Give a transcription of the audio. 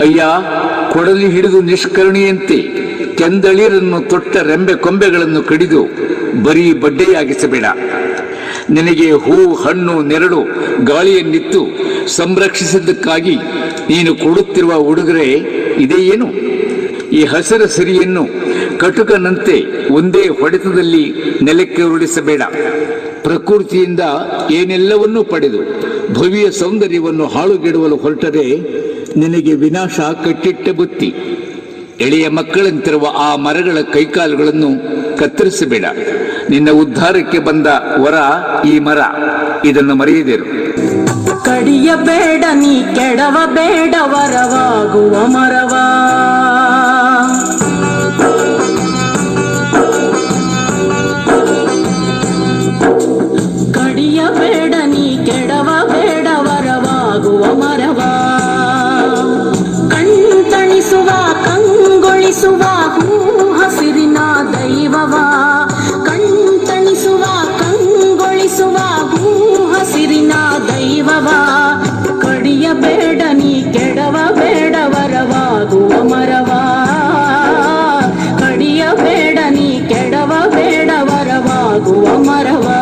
ಅಯ್ಯ, ಕೊಡಲಿ ಹಿಡಿದು ನಿಷ್ಕರಣಿಯಂತೆ ಕೆಂದಳಿರನ್ನು ತೊಟ್ಟ ರೆಂಬೆ ಕೊಂಬೆಗಳನ್ನು ಕಡಿದು ಬರೀ ಬಡ್ಡೆಯಾಗಿಸಬೇಡ. ನಿನಗೆ ಹೂ, ಹಣ್ಣು, ನೆರಳು, ಗಾಳಿಯನ್ನಿತ್ತು ಸಂರಕ್ಷಿಸಿದ್ದಕ್ಕಾಗಿ ನೀನು ಕೊಡುತ್ತಿರುವ ಉಡುಗೊರೆ ಇದೆಯೇನು ಈ ಹಸಿರು ಸಿರಿಯನ್ನು ಕಟುಕನಂತೆ ಒಂದೇ ಹೊಡೆತದಲ್ಲಿ ನೆಲಕ್ಕೆ ಉರುಳಿಸಬೇಡ. ಪ್ರಕೃತಿಯಿಂದ ಏನೆಲ್ಲವನ್ನೂ ಪಡೆದು ಭವ್ಯ ಸೌಂದರ್ಯವನ್ನು ಹಾಳುಗೆಡುವಲು ಹೊರಟರೆ ನಿನಗೆ ವಿನಾಶ ಕಟ್ಟಿಟ್ಟ ಬುತ್ತಿ. ಎಳೆಯ ಮಕ್ಕಳಂತಿರುವ ಆ ಮರಗಳ ಕೈಕಾಲುಗಳನ್ನು ಕತ್ತರಿಸಬೇಡ. ನಿನ್ನ ಉದ್ಧಾರಕ್ಕೆ ಬಂದ ವರ ಈ ಮರ. ಇದನ್ನು ಮರೆಯದಿರು. ಕಡಿಯಬೇಡ ನೀ ಕೆಡವ ಬೇಡ ವರವಾಗುವ ಮರವ. ಕಡಿಯಬೇಡ ನೀ ಕೆಡವ ಬೇಡ ವರವಾಗುವ ಮರವ. மறவா